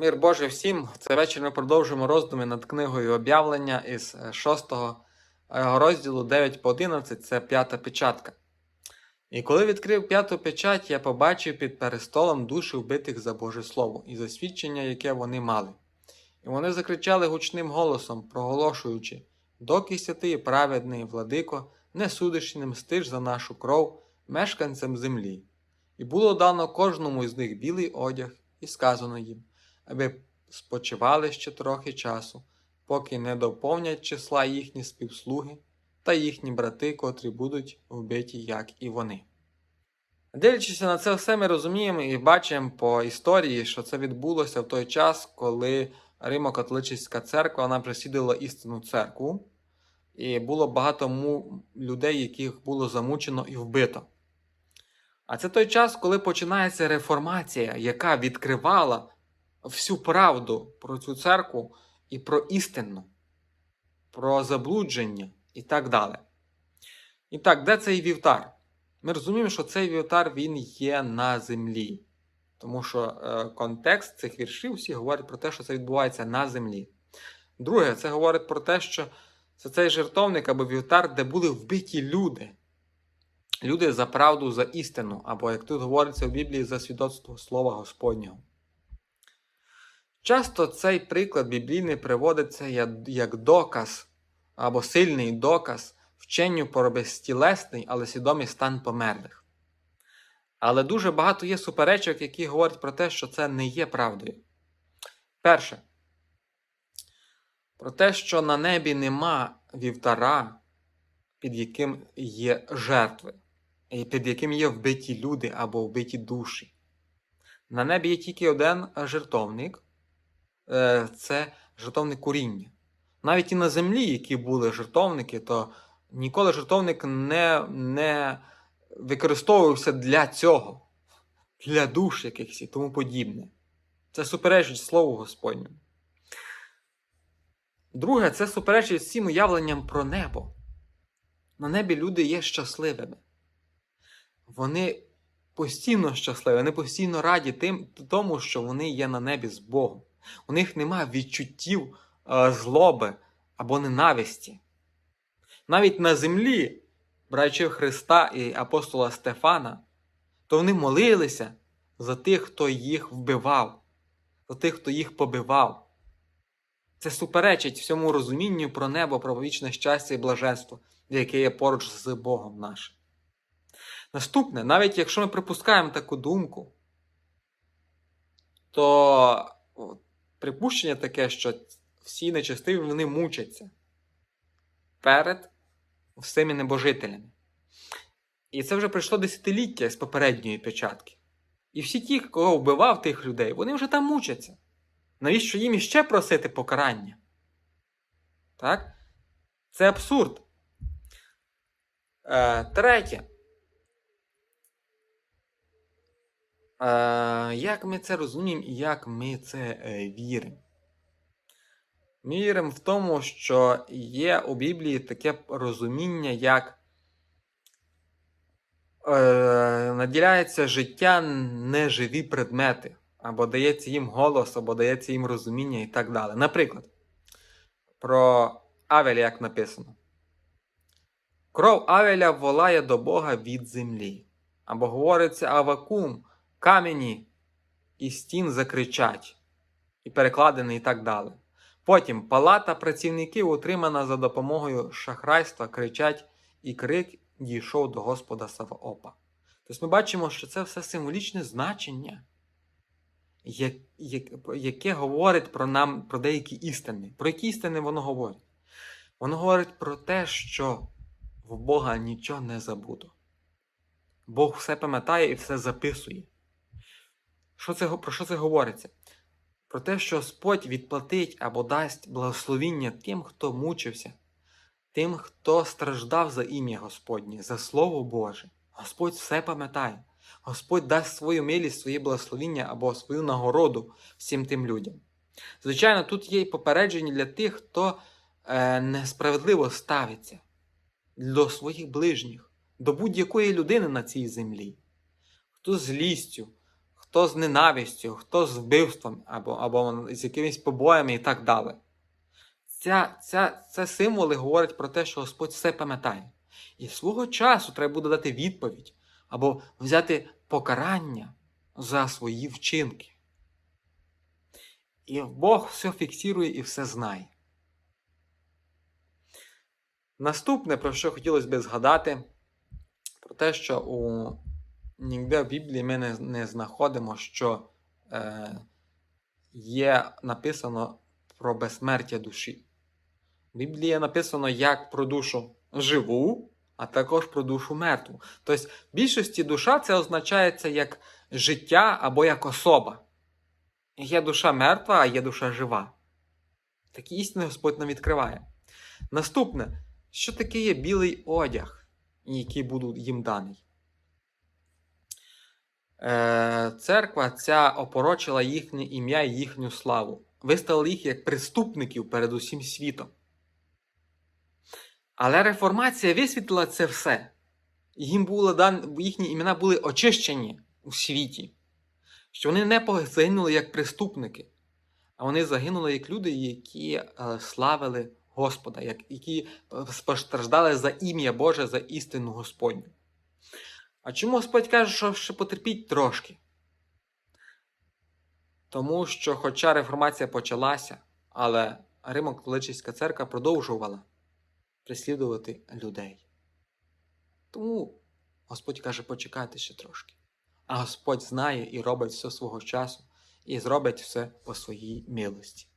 Мир Божий всім. Цей вечір ми продовжуємо роздуми над книгою об'явлення із 6 розділу 9 по 11, це п'ята печатка. І коли відкрив п'яту печать, я побачив під перестолом душі вбитих за Боже Слово і засвідчення, яке вони мали. І вони закричали гучним голосом, проголошуючи: Доки святий праведний, владико, не судиш і не мстиш за нашу кров мешканцям землі. І було дано кожному із них білий одяг, і сказано їм, аби спочивали ще трохи часу, поки не доповнять числа їхні співслуги та їхні брати, котрі будуть вбиті, як і вони. Дивлячись на це все, ми розуміємо і бачимо по історії, що це відбулося в той час, коли Римо-католицька церква вона присідала істинну церкву, і було багато людей, яких було замучено і вбито. А це той час, коли починається реформація, яка відкривала всю правду про цю церкву і про істину, про заблудження і так далі. І так, де цей вівтар? Ми розуміємо, що цей вівтар він є на землі. Тому що е, контекст цих віршів всі говорять про те, що це відбувається на землі. Друге, це говорить про те, що це цей жертовник або вівтар, де були вбиті люди. Люди за правду, за істину, або, як тут говориться в Біблії, за свідоцтво Слова Господнього. Часто цей приклад біблійний приводиться як- доказ або сильний доказ вченню про безтілесний, але свідомий стан померлих. Але дуже багато є суперечок, які говорять про те, що це не є правдою. Перше, про те, що на небі нема вівтара, під яким є жертви, і під яким є вбиті люди або вбиті душі. На небі є тільки один жертовник це жертовник куріння. Навіть і на землі, які були жертовники, то ніколи жертовник не, не використовувався для цього, для душ якихось і тому подібне. Це суперечить Слову Господньому. Друге, це суперечить всім уявленням про небо. На небі люди є щасливими. Вони постійно щасливі, вони постійно раді тим, тому, що вони є на небі з Богом. У них немає відчуттів е, злоби або ненависті. Навіть на землі, братів Христа і апостола Стефана, то вони молилися за тих, хто їх вбивав, за тих, хто їх побивав. Це суперечить всьому розумінню про небо, про вічне щастя і блаженство, яке є поруч з Богом нашим. Наступне, навіть якщо ми припускаємо таку думку, то припущення таке, що всі нечестиві вони мучаться перед всіми небожителями. І це вже пройшло десятиліття з попередньої печатки. І всі ті, кого вбивав тих людей, вони вже там мучаться. Навіщо їм іще просити покарання? Так? Це абсурд. Е, третє. Як ми це розуміємо і як ми це е, віримо? Ми віримо в тому, що є у Біблії таке розуміння, як е, наділяється життя неживі предмети, або дається їм голос, або дається їм розуміння і так далі. Наприклад, про Авеля, як написано. Кров Авеля волає до Бога від землі. Або говориться Авакум, камені і стін закричать, і перекладений і так далі. Потім палата працівників, утримана за допомогою шахрайства, кричать, і крик дійшов до Господа Саваопа. Тобто ми бачимо, що це все символічне значення, яке говорить про нам про деякі істини. Про які істини воно говорить? Воно говорить про те, що в Бога нічого не забуто. Бог все пам'ятає і все записує. Що це, про що це говориться? Про те, що Господь відплатить або дасть благословіння тим, хто мучився, тим, хто страждав за ім'я Господнє, за Слово Боже. Господь все пам'ятає. Господь дасть свою милість, своє благословіння або свою нагороду всім тим людям. Звичайно, тут є і попередження для тих, хто е, несправедливо ставиться до своїх ближніх, до будь-якої людини на цій землі, хто злістю, хто з ненавистю, хто з вбивством, або, або з якимись побоями і так далі. Ця, ця, це символи говорять про те, що Господь все пам'ятає. І свого часу треба буде дати відповідь або взяти покарання за свої вчинки. І Бог все фіксує і все знає. Наступне, про що хотілося би згадати, про те, що у ніде в Біблії ми не, не знаходимо, що е, є написано про безсмертя душі. В Біблії написано як про душу живу, а також про душу мертву. Тобто, в більшості душа це означається як життя або як особа. Є душа мертва, а є душа жива. Такі істини Господь нам відкриває. Наступне, що таке є білий одяг, який буде їм даний? Е, церква ця опорочила їхнє ім'я і їхню славу. Виставили їх як преступників перед усім світом. Але реформація висвітлила це все. Їм було дан... Їхні імена були очищені у світі, що вони не загинули як преступники, а вони загинули як люди, які е, славили Господа, які постраждали за ім'я Боже, за істину Господню. А чому Господь каже, що ще потерпіть трошки? Тому що, хоча реформація почалася, але Римо-католицька церква продовжувала переслідувати людей. Тому Господь каже, почекайте ще трошки. А Господь знає і робить все свого часу, і зробить все по своїй милості.